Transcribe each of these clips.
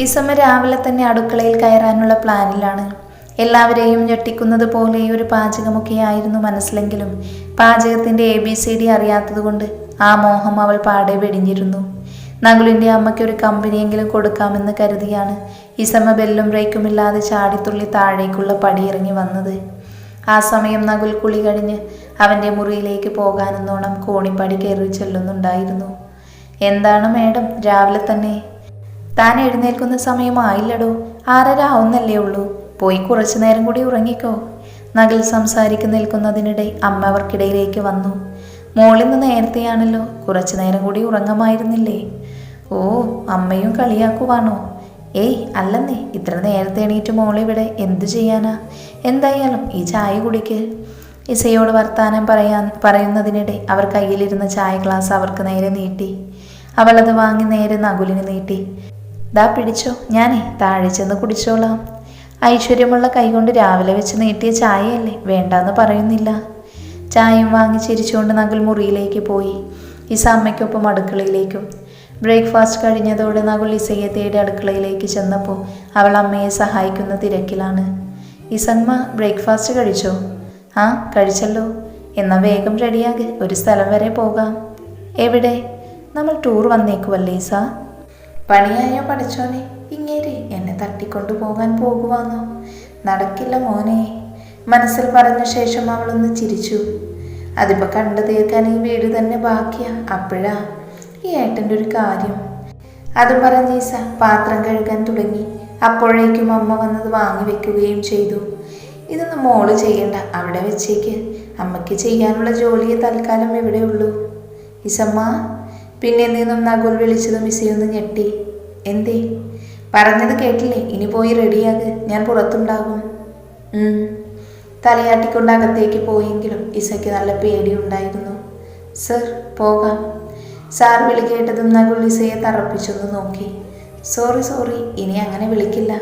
ഈ സമയം രാവിലെ തന്നെ അടുക്കളയിൽ കയറാനുള്ള പ്ലാനിലാണ്. എല്ലാവരെയും ഞെട്ടിക്കുന്നത് പോലെ ഒരു പാചകമൊക്കെ ആയിരുന്നു മനസ്സിലെങ്കിലും. പാചകത്തിന്റെ എ ബി സി ഡി അറിയാത്തതുകൊണ്ട് ആ മോഹം അവൾ പാടെ വെടിഞ്ഞിരുന്നു. നകുലിന്റെ അമ്മയ്ക്ക് ഒരു കമ്പനിയെങ്കിലും കൊടുക്കാമെന്ന് കരുതിയാണ് ഈ സമ ബെല്ലും ബ്രേക്കും ഇല്ലാതെ ചാടിത്തുള്ളി താഴേക്കുള്ള പടിയിറങ്ങി വന്നത്. ആ സമയം നകുൽ കുളി കഴിഞ്ഞ് അവന്റെ മുറിയിലേക്ക് പോകാനെന്നോണം കോണിപ്പടി കയറി ചെല്ലുന്നുണ്ടായിരുന്നു. എന്താണ് മേഡം? രാവിലെ തന്നെ താൻ എഴുന്നേൽക്കുന്ന സമയമായില്ലടോ ആറര ആവുന്നല്ലേ ഉള്ളൂ. പോയി കുറച്ചു നേരം കൂടി ഉറങ്ങിക്കോ. നഗൽ സംസാരിക്കു നിൽക്കുന്നതിനിടെ അമ്മ അവർക്കിടയിലേക്ക് വന്നു. മോളിന്ന് നേരത്തെയാണല്ലോ. കുറച്ചു നേരം കൂടി ഉറങ്ങമായിരുന്നില്ലേ? ഓ അമ്മയും കളിയാക്കുവാണോ? ഏയ് അല്ലെന്നേ. ഇത്ര നേരത്തെ എണീറ്റ് മോളിവിടെ എന്തു ചെയ്യാനാ? എന്തായാലും ഈ ചായ കുടിക്ക്. ഇസയോട് വർത്താനം പറയാൻ പറയുന്നതിനിടെ അവർ കയ്യിലിരുന്ന ചായ ഗ്ലാസ് അവർക്ക് നേരെ നീട്ടി. അവളത് വാങ്ങി നേരെ നകുലിന് നീട്ടി. ദാ പിടിച്ചോ ഞാനേ താഴെ ചെന്ന് കുടിച്ചോളാം. ഐശ്വര്യമുള്ള കൈകൊണ്ട് രാവിലെ വെച്ച് നീട്ടിയ ചായയല്ലേ വേണ്ടാന്ന് പറയുന്നില്ല. ചായയും വാങ്ങി ചിരിച്ചുകൊണ്ട് നകുൽ മുറിയിലേക്ക് പോയി. ഇസ അമ്മയ്ക്കൊപ്പം അടുക്കളയിലേക്കും. ബ്രേക്ക്ഫാസ്റ്റ് കഴിഞ്ഞതോടെ നകുൽ ഇസയെ തേടി അടുക്കളയിലേക്ക് ചെന്നപ്പോൾ അവൾ അമ്മയെ സഹായിക്കുന്ന തിരക്കിലാണ്. ഇസമ്മ ബ്രേക്ക്ഫാസ്റ്റ് കഴിച്ചോ? ആ കഴിച്ചല്ലോ. എന്നാൽ വേഗം റെഡിയാകെ ഒരു സ്ഥലം വരെ പോകാം. എവിടെ? നമ്മൾ ടൂർ വന്നേക്കുമല്ലേ ഇസ? പണിയായോ പഠിച്ചോനെ? ഇങ്ങേര് എന്നെ തട്ടിക്കൊണ്ടു പോകാൻ പോകുവാന്നോ? നടക്കില്ല മോനെ. മനസ്സിൽ പറഞ്ഞ ശേഷം അവളൊന്ന് ചിരിച്ചു. അതിപ്പോ കണ്ടു തീർക്കാൻ ഈ വീട് തന്നെ ബാക്കിയാ അപ്പോഴാ ഈ ഏട്ടന്റെ ഒരു കാര്യം. അതും പറഞ്ഞ് ഈസ പാത്രം കഴുകാൻ തുടങ്ങി. അപ്പോഴേക്കും അമ്മ വന്നത് വാങ്ങി വെക്കുകയും ചെയ്തു. ഇതൊന്നും മോൾ ചെയ്യണ്ട അവിടെ വെച്ചേക്ക്. അമ്മയ്ക്ക് ചെയ്യാനുള്ള ജോലിയെ തൽക്കാലം എവിടെയുള്ളൂ ഈസമ്മ പിന്നെ നിന്നും നകുൽ വിളിച്ചതും ഇസയൊന്ന് ഞെട്ടി. എന്തേ? പറഞ്ഞത് കേട്ടില്ലേ? ഇനി പോയി റെഡിയാക് ഞാൻ പുറത്തുണ്ടാകും. തലയാട്ടിക്കൊണ്ടകത്തേക്ക് പോയെങ്കിലും ഇസയ്ക്ക് നല്ല പേടിയുണ്ടായിരുന്നു. സർ പോകാം. സാർ വിളി കേട്ടതും നകുൽ ഇസയെ തറപ്പിച്ചൊന്ന് നോക്കി. Sorry sorry. ഇനി അങ്ങനെ വിളിക്കില്ല.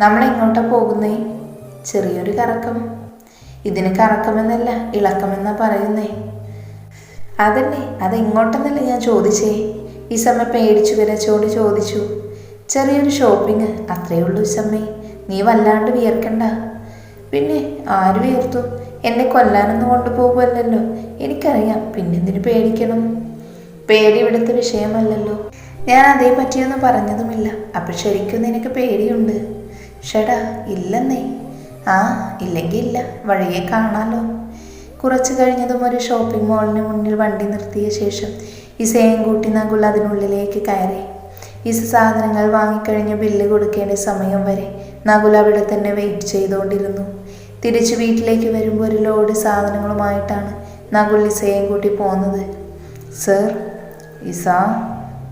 നമ്മളെങ്ങോട്ടാ പോകുന്നേ? ചെറിയൊരു കറക്കം. ഇതിന് കറക്കമെന്നല്ല ഇളക്കമെന്നാ പറയുന്നേ. അതന്നെ അതെങ്ങോട്ടെന്നല്ല ഞാൻ ചോദിച്ചേ? ഈ സമയം പേടിച്ചു വിരച്ചോട് ചോദിച്ചു. ചെറിയൊരു ഷോപ്പിംഗ് അത്രയേ ഉള്ളൂ ഇസമ്മേ നീ വല്ലാണ്ട് വിയർക്കണ്ട. പിന്നെ ആര് വിയർത്തു? എന്നെ കൊല്ലാനൊന്നും കൊണ്ടുപോകുമല്ലോ എനിക്കറിയാം പിന്നെന്തിനു പേടിക്കണം? പേടി ഇവിടുത്തെ വിഷയമല്ലല്ലോ. ഞാൻ അതേ പറ്റിയൊന്നും പറഞ്ഞതുമില്ല. അപ്പൊ ശരിക്കും നിനക്ക് പേടിയുണ്ട്? ഷടാ ഇല്ലെന്നേ. ആ ഇല്ലെങ്കിൽ ഇല്ല. വഴിയെ കാണാലോ. കുറച്ചു കഴിഞ്ഞതും ഒരു ഷോപ്പിംഗ് മാളിന് മുന്നിൽ വണ്ടി നിർത്തിയ ശേഷം ഇസയും കൂട്ടി നകുൽ അതിനുള്ളിലേക്ക് കയറി. ഇസ സാധനങ്ങൾ വാങ്ങിക്കഴിഞ്ഞ് ബില്ല് കൊടുക്കേണ്ട സമയം വരെ നകുൽ അവിടെ തന്നെ വെയിറ്റ് ചെയ്തുകൊണ്ടിരുന്നു തിരിച്ച് വീട്ടിലേക്ക് വരുമ്പോൾ ഒരു ലോഡ് സാധനങ്ങളുമായിട്ടാണ് നകുൽ ഇസയും കൂട്ടി പോകുന്നത് സർ ഇസ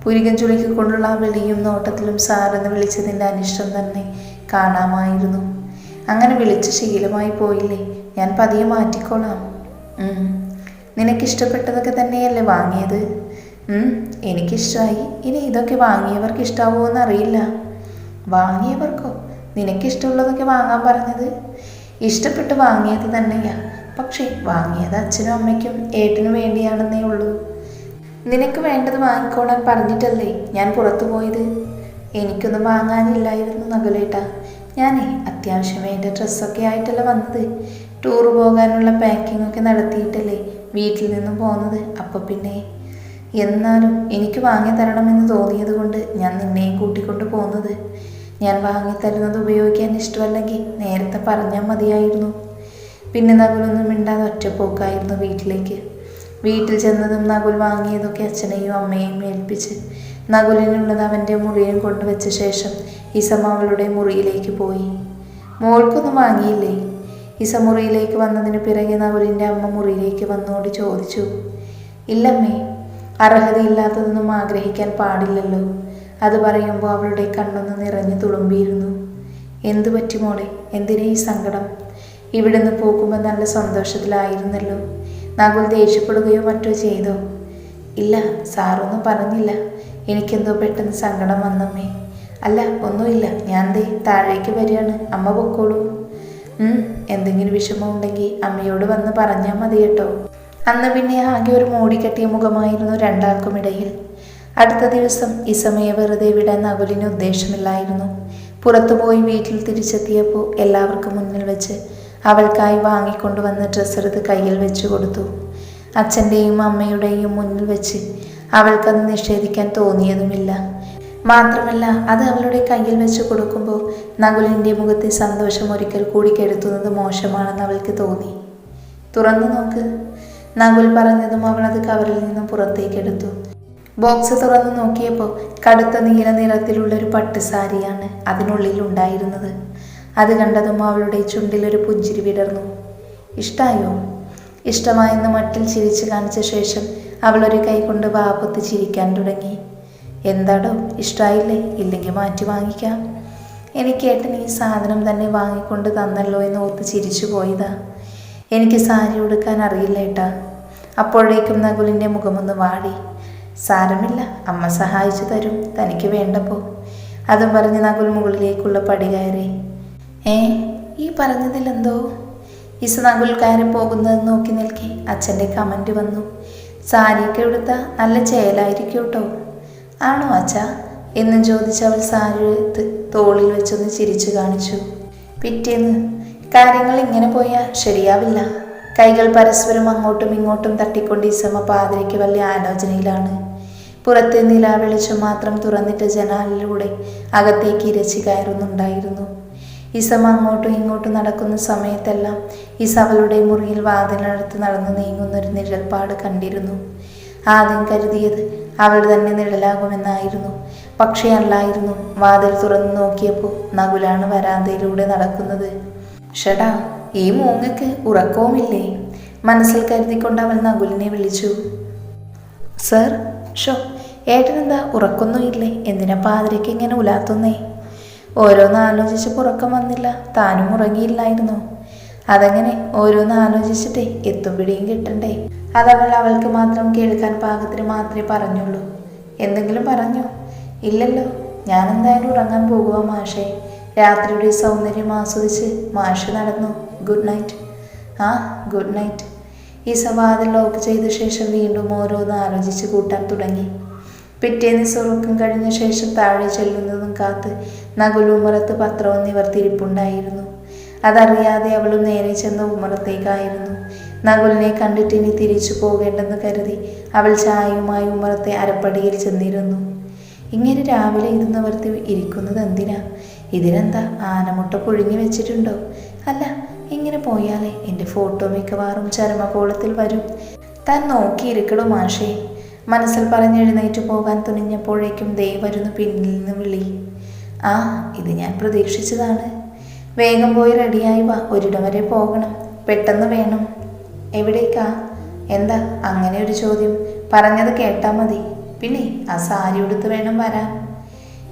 പുരികൻ ചുളിക്കൊണ്ടുള്ള ആ വിളിയും നോട്ടത്തിലും സാറെന്ന് വിളിച്ചതിന്റെ അനിഷ്ടം തന്നെ കാണാമായിരുന്നു. അങ്ങനെ വിളിച്ച് ശീലമായി പോയില്ലേ? ഞാൻ പതിയെ മാറ്റിക്കോളാം. നിനക്കിഷ്ടപ്പെട്ടതൊക്കെ തന്നെയല്ലേ വാങ്ങിയത്? എനിക്കിഷ്ടമായി ഇനി ഇതൊക്കെ വാങ്ങിയവർക്ക് ഇഷ്ടാവുമോ എന്നറിയില്ല വാങ്ങിയവർക്കോ? നിനക്കിഷ്ടമുള്ളതൊക്കെ വാങ്ങാൻ പറഞ്ഞത്? ഇഷ്ടപ്പെട്ട് വാങ്ങിയത് തന്നെയാ. പക്ഷേ വാങ്ങിയത് അച്ഛനും അമ്മയ്ക്കും ഏട്ടനും വേണ്ടിയാണെന്നേ ഉള്ളൂ. നിനക്ക് വേണ്ടത് വാങ്ങിക്കോളാൻ പറഞ്ഞിട്ടല്ലേ ഞാൻ പുറത്തു പോയത്? എനിക്കൊന്നും വാങ്ങാനില്ലായിരുന്നു നകുലേട്ട. ഞാനേ അത്യാവശ്യം വേണ്ട ഡ്രസ്സൊക്കെ ആയിട്ടല്ല വന്നത്. ടൂർ പോകാനുള്ള പാക്കിംഗ് ഒക്കെ നടത്തിയിട്ടല്ലേ വീട്ടിൽ നിന്നും പോകുന്നത് അപ്പോൾ പിന്നെ എന്നാലും എനിക്ക് വാങ്ങി തരണമെന്ന് തോന്നിയത് കൊണ്ട് ഞാൻ നിന്നെയും കൂട്ടിക്കൊണ്ട് പോകുന്നത് ഞാൻ വാങ്ങി തരുന്നത് ഉപയോഗിക്കാൻ ഇഷ്ടമല്ലെങ്കിൽ നേരത്തെ പറഞ്ഞാൽ മതിയായിരുന്നു. പിന്നെ നകുലൊന്നും മിണ്ടാതെ ഒറ്റപ്പോക്കായിരുന്നു വീട്ടിലേക്ക്. വീട്ടിൽ ചെന്നതും നകുൽ വാങ്ങിയതൊക്കെ അച്ഛനെയും അമ്മയെയും ഏൽപ്പിച്ച് നകുലിനുള്ളത് അവന്റെ മുറിയിൽ കൊണ്ടുവച്ച ശേഷം ഇസമ അവളുടെ മുറിയിലേക്ക് പോയി. മോൾക്കൊന്നും വാങ്ങിയില്ലേ? ഇസ മുറിയിലേക്ക് വന്നതിന് പിറകെ നകുലിന്റെ അമ്മ മുറിയിലേക്ക് വന്നോട് ചോദിച്ചു ഇല്ലമ്മേ അർഹതയില്ലാത്തതൊന്നും ആഗ്രഹിക്കാൻ പാടില്ലല്ലോ. അത് പറയുമ്പോൾ അവളുടെ കണ്ണൊന്ന് നിറഞ്ഞു തുളുമ്പിയിരുന്നു. എന്തു പറ്റി മോളെ? എന്തിനാ ഈ സങ്കടം? ഇവിടുന്ന് പോകുമ്പോൾ നല്ല സന്തോഷത്തിലായിരുന്നല്ലോ. നകുൽ ദേഷ്യപ്പെടുകയോ മറ്റോ ചെയ്തോ? ഇല്ല സാറൊന്നും പറഞ്ഞില്ല. എനിക്കെന്തോ പെട്ടെന്ന് സങ്കടം വന്നമ്മേ. അല്ല ഒന്നുമില്ല. ഞാൻ ദേ താഴേക്ക് വരികയാണ്. അമ്മ പൊക്കോളൂ. എന്തെങ്കിലും വിഷമം ഉണ്ടെങ്കിൽ അമ്മയോട് വന്ന് പറഞ്ഞാൽ മതി കേട്ടോ. അന്ന് പിന്നെ ആകെ ഒരു മൂടിക്കെട്ടിയ മുഖമായിരുന്നു രണ്ടാൾക്കും ഇടയിൽ. അടുത്ത ദിവസം ഇസമയെ വെറുതെ വിടാൻ നകുലിന് ഉദ്ദേശമില്ലായിരുന്നു. പുറത്തുപോയി വീട്ടിൽ തിരിച്ചെത്തിയപ്പോൾ എല്ലാവർക്കും മുന്നിൽ വെച്ച് അവൾക്കായി വാങ്ങിക്കൊണ്ടുവന്ന ഡ്രസ്സ് എടുത്ത് കയ്യിൽ വെച്ചു കൊടുത്തു. അച്ഛന്റെയും അമ്മയുടെയും മുന്നിൽ വെച്ച് അവൾക്കത് നിഷേധിക്കാൻ തോന്നിയതുമില്ല. മാത്രമല്ല അത് അവളുടെ കയ്യിൽ വെച്ച് കൊടുക്കുമ്പോൾ നകുലിന്റെ മുഖത്തെ സന്തോഷം ഒരിക്കൽ കൂടി കെടുത്തുന്നത് മോശമാണെന്ന് അവൾക്ക് തോന്നി. തുറന്നു നോക്ക്. നകുൽ പറഞ്ഞതും അവൾ അത് കവറിൽ നിന്നും പുറത്തേക്ക് എടുത്തു. ബോക്സ് തുറന്നു നോക്കിയപ്പോൾ കടുത്ത നീല നിറത്തിലുള്ള ഒരു പട്ട് സാരിയാണ് അതിനുള്ളിൽ ഉണ്ടായിരുന്നത്. അത് കണ്ടതും അവളുടെ ചുണ്ടിലൊരു പുഞ്ചിരി വിടർന്നു. ഇഷ്ടായോ? ഇഷ്ടമായെന്ന് മട്ടിൽ ചിരിച്ചു കാണിച്ച ശേഷം അവളൊരു കൈ കൊണ്ട് വാപ്പൊത്ത് ചിരിക്കാൻ തുടങ്ങി. എന്താടോ? ഇഷ്ടമായില്ലേ ഇല്ലെങ്കിൽ മാറ്റി വാങ്ങിക്കാം. എനിക്ക് ഏട്ടൻ ഈ സാധനം തന്നെ വാങ്ങിക്കൊണ്ട് തന്നല്ലോ എന്ന് ഓർത്ത് ചിരിച്ചു പോയതാ. എനിക്ക് സാരി ഉടുക്കാൻ അറിയില്ല ഏട്ടാ. അപ്പോഴേക്കും നകുലിന്റെ മുഖമൊന്ന് വാടി. സാരമില്ല അമ്മ സഹായിച്ചു തരും. തനിക്ക് വേണ്ടപ്പോ അതും പറഞ്ഞ് നകുൽ മുകളിലേക്കുള്ള പടി കയറി. ഏ ഈ പറഞ്ഞതിലെന്തോ? ഇസ നകുൽ കയറി പോകുന്നത് നോക്കി നിൽക്കെ. അച്ഛന്റെ കമന്റ് വന്നു. സാരിയൊക്കെ എടുത്താൽ നല്ല ചേലായിരിക്കും കേട്ടോ. ആണോ അച്ഛ? എന്നും ചോദിച്ചവൾ അവൾ സാരി എടുത്ത് തോളിൽ വെച്ചൊന്ന് ചിരിച്ചു കാണിച്ചു. പിറ്റേന്ന് കാര്യങ്ങൾ ഇങ്ങനെ പോയാൽ ശരിയാവില്ല. കൈകൾ പരസ്പരം അങ്ങോട്ടും ഇങ്ങോട്ടും തട്ടിക്കൊണ്ട് ഇസമ പാതിരയ്ക്ക് വലിയ ആലോചനയിലാണ്. പുറത്തെ നിലാ വെളിച്ചം മാത്രം തുറന്നിട്ട് ജനാലിലൂടെ അകത്തേക്ക് ഇരച്ചി കയറുന്നുണ്ടായിരുന്നു. ഇസം അങ്ങോട്ടും ഇങ്ങോട്ടും നടക്കുന്ന സമയത്തെല്ലാം ഇസ മുറിയിൽ വാതിലടുത്ത് നടന്ന് നീങ്ങുന്നൊരു നിഴൽപ്പാട് കണ്ടിരുന്നു. ആദ്യം കരുതിയത് അവൾ തന്നെ നിഴലാകുമെന്നായിരുന്നു. പക്ഷേ അല്ലായിരുന്നു. വാതിൽ തുറന്നു നോക്കിയപ്പോൾ നകുലാണ് വരാന്തയിലൂടെ നടക്കുന്നത്. ഷടാ ഈ മൂങ്ങക്ക് ഉറക്കവുമില്ലേ? മനസ്സിൽ കരുതിക്കൊണ്ട് അവൾ നകുലിനെ വിളിച്ചു. സർ ഷോ ഏട്ടനെന്താ ഉറക്കൊന്നുമില്ലേ എന്തിനാ പാതിരയ്ക്ക് ഇങ്ങനെ ഉലാത്തുന്നേ? ഓരോന്ന് ആലോചിച്ചപ്പോൾ ഉറക്കം വന്നില്ല. താനും ഉറങ്ങിയില്ലായിരുന്നു. അതങ്ങനെ ഓരോന്ന് ആലോചിച്ചിട്ടേ എത്തും പിടിയും കിട്ടണ്ടേ. അതവൾ അവൾക്ക് മാത്രം കേൾക്കാൻ പാകത്തിന് മാത്രമേ പറഞ്ഞുള്ളൂ. എന്തെങ്കിലും പറഞ്ഞോ? ഇല്ലല്ലോ. ഞാൻ എന്തായാലും ഉറങ്ങാൻ പോകുക മാഷേ. രാത്രിയുടെ സൗന്ദര്യം ആസ്വദിച്ച് മാഷ് നടന്നു. Good night. ആ ഗുഡ് നൈറ്റ്. ഈ സവാദം ലോക്ക് ചെയ്ത ശേഷം വീണ്ടും ഓരോന്ന് ആലോചിച്ച് കൂട്ടാൻ തുടങ്ങി. പിറ്റേന്ന് സ്വർക്കം കഴിഞ്ഞ ശേഷം താഴെ ചെല്ലുന്നതും കാത്ത് നകുലുമറത്ത് പത്രവും നിവർത്തിരിപ്പുണ്ടായിരുന്നു അതറിയാതെ അവൾ നേരെ ചെന്ന ഉമ്മറത്തേക്കായിരുന്നു. നകുലിനെ കണ്ടിട്ട് ഇനി തിരിച്ചു പോകേണ്ടെന്ന് കരുതി അവൾ ചായയുമായി ഉമ്മറത്തെ അരപ്പടിയിൽ ചെന്നിരുന്നു. ഇങ്ങനെ രാവിലെ ഇരുന്നവർത്തി ഇരിക്കുന്നത് എന്തിനാ? ഇതിനെന്താ ആനമുട്ട പുഴുങ്ങി വെച്ചിട്ടുണ്ടോ? അല്ല ഇങ്ങനെ പോയാലേ എന്റെ ഫോട്ടോ മിക്കവാറും ചരമകോളത്തിൽ വരും. താൻ നോക്കിയിരിക്കണോ മാഷേ? മനസ്സിൽ പറഞ്ഞെഴുന്നേറ്റ് പോകാൻ തുനിഞ്ഞപ്പോഴേക്കും ദേ പിന്നിൽ നിന്ന് വിളി. ആ ഇത് ഞാൻ പ്രതീക്ഷിച്ചതാണ്. വേഗം പോയി റെഡിയായി വാ. ഒരിടം വരെ പോകണം. പെട്ടെന്ന് വേണം. എവിടേക്കാ? എന്താ? അങ്ങനെ ഒരു ചോദ്യം. പറഞ്ഞത് കേട്ടാ മതി. പിന്നെ ആ സാരി ഉടുത്ത് വേണം വരാൻ.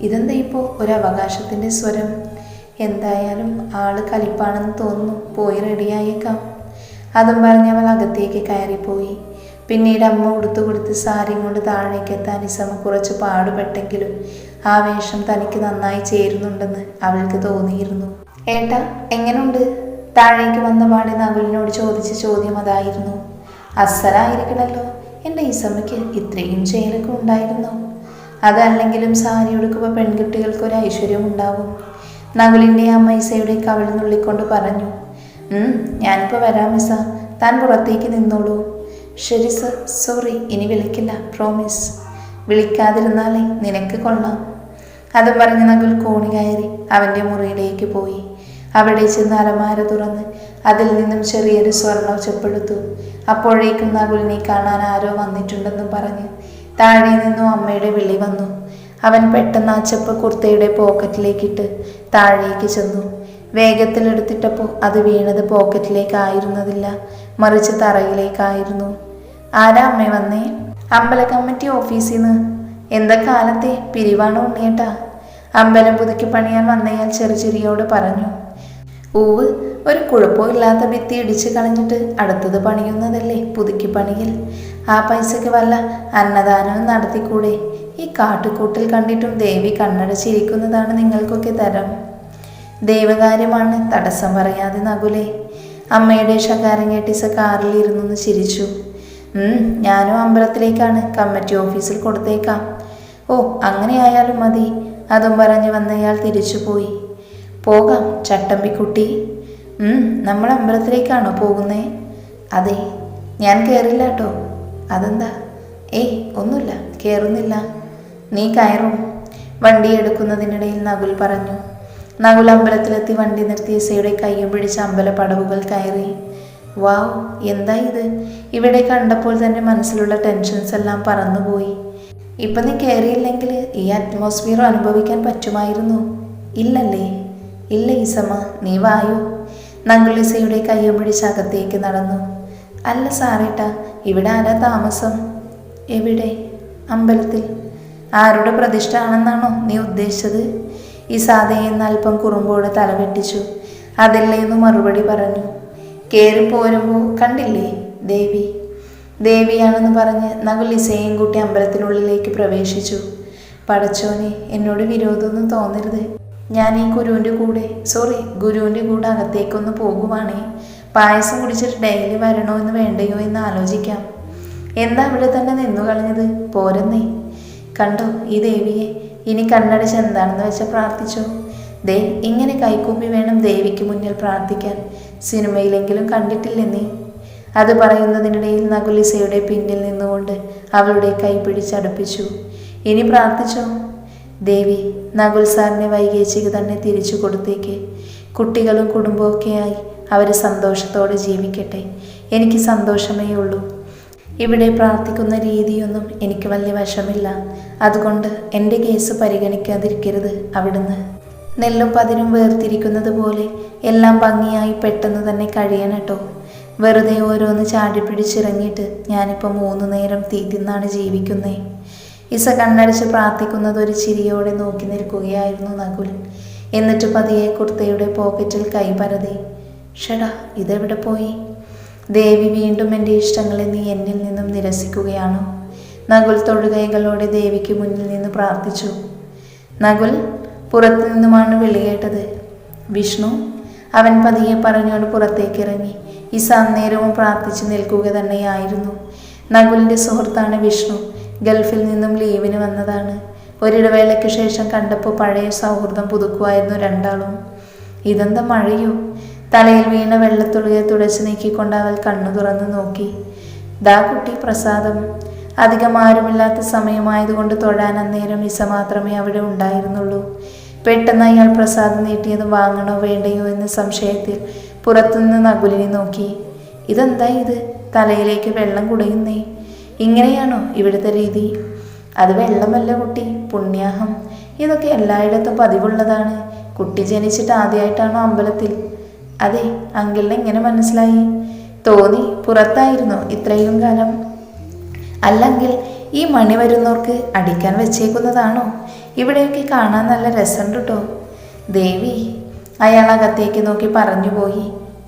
ഇതെന്താ ഇപ്പോൾ ഒരു അവകാശത്തിന്റെ സ്വരം. എന്തായാലും ആൾ കലിപ്പാണെന്ന് തോന്നുന്നു. പോയി റെഡിയായേക്കാം. അതും പറഞ്ഞ് അവൾ അകത്തേക്ക് കയറിപ്പോയി. പിന്നീട് അമ്മ ഉടുത്തു കൊടുത്ത് സാരി കൊണ്ട് താഴേക്ക് എത്താൻ ഇസമ കുറച്ച് പാടുപെട്ടെങ്കിലും ആ വേഷം തനിക്ക് നന്നായി ചേരുന്നുണ്ടെന്ന് അവൾക്ക് തോന്നിയിരുന്നു. ഏട്ടാ എങ്ങനുണ്ട്? താഴേക്ക് വന്ന പാടി നകുലിനോട് ചോദിച്ച ചോദ്യം അതായിരുന്നു. അസലായിരിക്കണല്ലോ. എന്റെ ഈസമ്മയ്ക്ക് ഇത്രയും ചെയ്യലൊക്കെ ഉണ്ടായിരുന്നോ. അതല്ലെങ്കിലും സാരി ഉടുക്കുമ്പോൾ പെൺകുട്ടികൾക്ക് ഒരു ഐശ്വര്യം ഉണ്ടാവും. നകുലിന്റെ അമ്മ ഇസയുടെ കവിൾ നുള്ളിക്കൊണ്ട് പറഞ്ഞു "ഉം, ഞാനിപ്പോൾ വരാം മിസ താൻ പുറത്തേക്ക് നിന്നോളൂ. ശരി സർ. സോറി. ഇനി വിളിക്കില്ല. പ്രോമിസ്. വിളിക്കാതിരുന്നാലേ നിനക്ക് കൊള്ളാം. അതും പറഞ്ഞ് നകുൽ കോണി കയറി അവന്റെ മുറിയിലേക്ക് പോയി. അവിടെ ചെന്ന് അലമാര തുറന്ന് അതിൽ നിന്നും ചെറിയൊരു സ്വർണം ചെപ്പെടുത്തു അപ്പോഴേക്കും നകുലിനെ കാണാൻ ആരോ വന്നിട്ടുണ്ടെന്നും പറഞ്ഞ്. താഴെ നിന്നും അമ്മയുടെ വിളി വന്നു. അവൻ പെട്ടെന്ന് ആ ചെപ്പ് കുർത്തയുടെ പോക്കറ്റിലേക്കിട്ട് താഴേക്ക് ചെന്നു. വേഗത്തിലെടുത്തിട്ടപ്പോൾ അത് വീണത് പോക്കറ്റിലേക്കായിരുന്നതില്ല മറിച്ച് തറയിലേക്കായിരുന്നു. ആരാ അമ്മ വന്നേ? അമ്പല കമ്മിറ്റി ഓഫീസിൽ നിന്ന്. എന്താ കാലത്തെ പിരിവാണ് ഉണ്ണിയേട്ടാ? അമ്പലം പുതുക്കി പണിയാൻ വന്നയാൾ ചെറുചെറിയോട് പറഞ്ഞു. ഊവ് ഒരു കുഴപ്പമില്ലാത്ത ഭിത്തി ഇടിച്ച് കളഞ്ഞിട്ട് അടുത്തത് പണിയുന്നതല്ലേ പുതുക്കി പണിയിൽ? ആ പൈസയ്ക്ക് വല്ല അന്നദാനവും നടത്തിക്കൂടെ? ഈ കാട്ടുകൂട്ടിൽ കണ്ടിട്ടും ദേവി കണ്ണടച്ചിരിക്കുന്നതാണ് നിങ്ങൾക്കൊക്കെ തരം. ദൈവകാര്യമാണ് തടസ്സം പറയാതെ നകുലേ. അമ്മയുടെ ശകാരം കേട്ടിസ കാറിൽ ചിരിച്ചു. ഞാനും അമ്പലത്തിലേക്കാണ് കമ്മിറ്റി ഓഫീസിൽ കൊടുത്തേക്കാം. ഓ അങ്ങനെയായാലും മതി. അതും പറഞ്ഞു വന്നയാൾ തിരിച്ചുപോയി. പോകാം ചട്ടമ്പിക്കുട്ടി. നമ്മൾ അമ്പലത്തിലേക്കാണോ പോകുന്നേ? അതെ ഞാൻ കയറില്ല കേട്ടോ. അതെന്താ? ഏയ് ഒന്നുമില്ല കയറുന്നില്ല നീ കയറും. വണ്ടി എടുക്കുന്നതിനിടയിൽ നകുൽ പറഞ്ഞു. നകുൽ അമ്പലത്തിലെത്തി വണ്ടി നിർത്തി ഇസയുടെ കയ്യും പിടിച്ച അമ്പല പടവുകൾ കയറി. വാവ് എന്താ ഇത്? ഇവിടെ കണ്ടപ്പോൾ തന്നെ മനസ്സിലുള്ള ടെൻഷൻസ് എല്ലാം പറന്നുപോയി. ഇപ്പം നീ കയറിയില്ലെങ്കിൽ ഈ അറ്റ്മോസ്ഫിയർ അനുഭവിക്കാൻ പറ്റുമായിരുന്നു? ഇല്ലല്ലേ? ഇല്ല ഈസമ്മ നീ വായു. നങ്കുളിസയുടെ കയ്യും പിടിച്ച് അകത്തേക്ക് നടന്നു. അല്ല സാറേട്ടാ ഇവിടെ ആരാ താമസം? എവിടെ? അമ്പലത്തിൽ. ആരുടെ പ്രതിഷ്ഠ ആണെന്നാണോ നീ ഉദ്ദേശിച്ചത്? ഈ സാധയെന്ന് അല്പം കുറുമ്പോട് തലവെട്ടിച്ചു അതല്ലേന്ന് മറുപടി പറഞ്ഞു. കയറി പോരുമ്പോൾ കണ്ടില്ലേ ദേവി? ദേവിയാണെന്ന് പറഞ്ഞ് നകുലിസയും കൂട്ടി അമ്പലത്തിനുള്ളിലേക്ക് പ്രവേശിച്ചു. പടച്ചോനെ എന്നോട് വിരോധമൊന്നും തോന്നരുത്. ഞാൻ ഈ ഗുരുവിന്റെ കൂടെ സോറി ഗുരുവിന്റെ കൂടെ അകത്തേക്കൊന്ന് പോകുവാണേ. പായസം കുടിച്ചിട്ട് ഡെയിലി വരണോ എന്ന് വേണ്ടയോ എന്ന് ആലോചിക്കാം. എന്താ അവിടെ തന്നെ നിന്നു കളഞ്ഞത്? പോരെന്നേ. കണ്ടോ ഈ ദേവിയെ ഇനി കണ്ണടച്ച് എന്താണെന്ന് വെച്ചാൽ പ്രാർത്ഥിച്ചോ? ദേ ഇങ്ങനെ കൈക്കൂപ്പി വേണം ദേവിക്ക് മുന്നിൽ പ്രാർത്ഥിക്കാൻ. സിനിമയിലെങ്കിലും കണ്ടിട്ടില്ലേ നീ അത് പറയുന്നതിനിടയിൽ നകുലിസയുടെ പിന്നിൽ നിന്നുകൊണ്ട് അവളുടെ കൈ പിടിച്ചടുപ്പിച്ചു. ഇനി പ്രാർത്ഥിച്ചോ? ദേവി നകുൽ സാറിനെ വൈകേച്ചിക്ക് തന്നെ തിരിച്ചു കൊടുത്തേക്ക്. കുട്ടികളും കുടുംബമൊക്കെയായി അവർ സന്തോഷത്തോടെ ജീവിക്കട്ടെ. എനിക്ക് സന്തോഷമേ ഉള്ളൂ. ഇവിടെ പ്രാർത്ഥിക്കുന്ന രീതിയൊന്നും എനിക്ക് വലിയ വശമില്ല അതുകൊണ്ട് എന്റെ കേസ് പരിഗണിക്കാതിരിക്കരുത് അവിടുന്ന്. നെല്ലും പതിരും വേർതിരിക്കുന്നത് പോലെ എല്ലാം ഭംഗിയായി പെട്ടെന്ന് തന്നെ കഴിയണട്ടോ വെറുതെ ഓരോന്ന് ചാടിപ്പിടിച്ചിറങ്ങിയിട്ട് ഞാനിപ്പോൾ മൂന്ന് നേരം തീ തിന്നാണ് ജീവിക്കുന്നേ. ഇസ കണ്ണടച്ച് പ്രാർത്ഥിക്കുന്നത് ഒരു ചിരിയോടെ നോക്കി നിൽക്കുകയായിരുന്നു നകുൽ. എന്നിട്ട് പതിയെ കുർത്തയുടെ പോക്കറ്റിൽ കൈപരതി ഷടാ ഇതെവിടെ പോയി? ദേവി വീണ്ടും എന്റെ ഇഷ്ടങ്ങളെ നീ എന്നിൽ നിന്നും നിരസിക്കുകയാണോ? നകുൽ തൊഴുകൈകളോടെ ദേവിക്ക് മുന്നിൽ നിന്ന് പ്രാർത്ഥിച്ചു. നകുൽ പുറത്തു നിന്നുമാണ് വിളികേട്ടത് വിഷ്ണു അവൻ പതിയെ പറഞ്ഞുകൊണ്ട് പുറത്തേക്ക് ഇറങ്ങി. ഈ അന്നേരവും പ്രാർത്ഥിച്ചു നിൽക്കുക തന്നെയായിരുന്നു. നകുലിന്റെ സുഹൃത്താണ് വിഷ്ണു. ഗൾഫിൽ നിന്നും ലീവിന് വന്നതാണ്. ഒരിടവേളയ്ക്ക് ശേഷം കണ്ടപ്പോൾ പഴയ സൗഹൃദം പുതുക്കുമായിരുന്നു രണ്ടാളും. ഇതെന്താ മഴയോ? തലയിൽ വീണ വെള്ളത്തുള്ളിയെ തുടച്ചു നീക്കിക്കൊണ്ട് അവൾ കണ്ണു തുറന്നു നോക്കി. ദാ കുട്ടി പ്രസാദം. അധികം ആരുമില്ലാത്ത സമയമായതുകൊണ്ട് തൊഴാൻ അന്നേരം ഇസ മാത്രമേ അവിടെ ഉണ്ടായിരുന്നുള്ളൂ. പെട്ടെന്ന് അയാൾ പ്രസാദം നീട്ടിയത് വാങ്ങണോ വേണ്ടയോ എന്ന സംശയത്തിൽ പുറത്തുനിന്ന് നകുലിനെ നോക്കി. ഇതെന്താ ഇത്? തലയിലേക്ക് വെള്ളം കുടയുന്നേ. ഇങ്ങനെയാണോ ഇവിടുത്തെ രീതി? അത് വെള്ളമല്ല കുട്ടി പുണ്യാഹം. ഇതൊക്കെ എല്ലായിടത്തും പതിവുള്ളതാണ്. കുട്ടി ജനിച്ചിട്ട് ആദ്യമായിട്ടാണോ അമ്പലത്തിൽ? അതെ അങ്കിളിനെ ഇങ്ങനെ മനസ്സിലായി? തോന്നി പുറത്തായിരുന്നു ഇത്രയും കാലം. അല്ലെങ്കിൽ ഈ മണി വരുന്നവർക്ക് അടിക്കാൻ വെച്ചേക്കുന്നതാണോ? ഇവിടെയൊക്കെ കാണാൻ നല്ല രസമുണ്ട് കേട്ടോ ദേവി അയാൾ അകത്തേക്ക് നോക്കി പറഞ്ഞു പോയി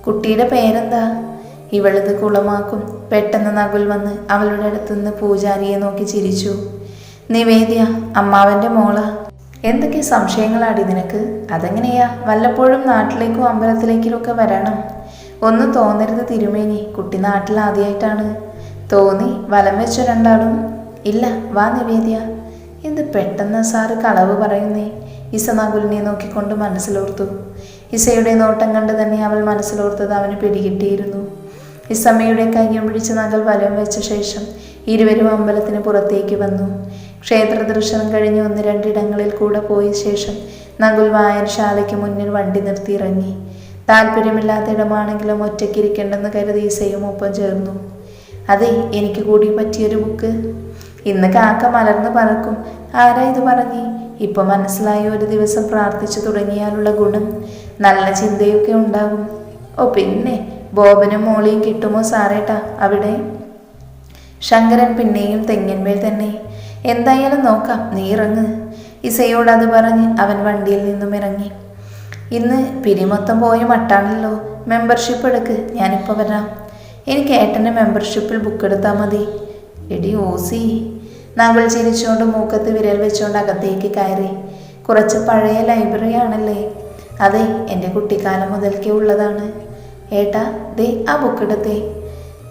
കുട്ടിയുടെ പേരെന്താ? ഇവളത് കുളമാക്കും. പെട്ടെന്ന് നകുൽ വന്ന് അവളുടെ അടുത്തുനിന്ന് പൂജാരിയെ നോക്കി ചിരിച്ചു. നിവേദ്യ അമ്മാവന്റെ മോള. എന്തൊക്കെ സംശയങ്ങളാടി നിനക്ക്? അതെങ്ങനെയാ? വല്ലപ്പോഴും നാട്ടിലേക്കും അമ്പലത്തിലേക്കും ഒക്കെ വരണം. ഒന്നും തോന്നരുത് തിരുമേനി. കുട്ടി നാട്ടിൽ ആദ്യമായിട്ടാണ് തോന്നി വലം വെച്ച രണ്ടാളും? ഇല്ല വാ നിവേദ്യ. എന്ത് പെട്ടെന്ന് സാറ് കളവ് പറയുന്നേ? ഇസ നകുലിനെ നോക്കിക്കൊണ്ട് മനസ്സിലോർത്തു. ഇസയുടെ നോട്ടം കണ്ട് തന്നെ അവൾ മനസ്സിലോർത്തത് അവന് പിടികിട്ടിയിരുന്നു. ഇസമ്മയുടെ കയ്യം പിടിച്ച് നഗൽ വലം വെച്ച ശേഷം ഇരുവരും അമ്പലത്തിന് പുറത്തേക്ക് വന്നു. ക്ഷേത്ര ദർശനം കഴിഞ്ഞ് ഒന്ന് രണ്ടിടങ്ങളിൽ കൂടെ പോയ ശേഷം നകുൽ വായനശാലയ്ക്ക് മുന്നിൽ വണ്ടി നിർത്തി ഇറങ്ങി. താല്പര്യമില്ലാത്ത ഇടമാണെങ്കിലും ഒറ്റയ്ക്കിരിക്കേണ്ടെന്ന് കരുതി ഈസയും ഒപ്പം ചേർന്നു. അതെ എനിക്ക് കൂടി പറ്റിയൊരു ബുക്ക്. ഇന്ന് കാക്ക മലർന്ന് പറക്കും. ആരാ ഇത് പറഞ്ഞി? ഇപ്പൊ മനസ്സിലായി ഒരു ദിവസം പ്രാർത്ഥിച്ചു തുടങ്ങിയാലുള്ള ഗുണം. നല്ല ചിന്തയൊക്കെ ഉണ്ടാകും. ഓ പിന്നെ? ബോബനും മോളിയും കിട്ടുമോ സാറേട്ടാ അവിടെ? ശങ്കരൻ പിന്നെയും തെങ്ങിന്മേൽ തന്നെ. എന്തായാലും നോക്കാം നീ ഇറങ്ങ്. ഇസയോട് അത് പറഞ്ഞ് അവൻ വണ്ടിയിൽ നിന്നും ഇറങ്ങി. ഇന്ന് പിരിമൊത്തം പോയ മട്ടാണല്ലോ. മെമ്പർഷിപ്പ് എടുക്ക് ഞാനിപ്പോൾ വരാം. എനിക്ക് ഏട്ടന്റെ മെമ്പർഷിപ്പിൽ ബുക്ക് എടുത്താൽ മതി. എടി ഓസി നവൾ ചിരിച്ചുകൊണ്ട് മൂക്കത്ത് വിരൽ വെച്ചുകൊണ്ട് അകത്തേക്ക് കയറി. കുറച്ച് പഴയ ലൈബ്രറി ആണല്ലേ? അതെ എന്റെ കുട്ടിക്കാലം മുതൽക്കേ ഉള്ളതാണ്. ഏട്ടാ ദേ ആ ബുക്ക് എടുത്തേ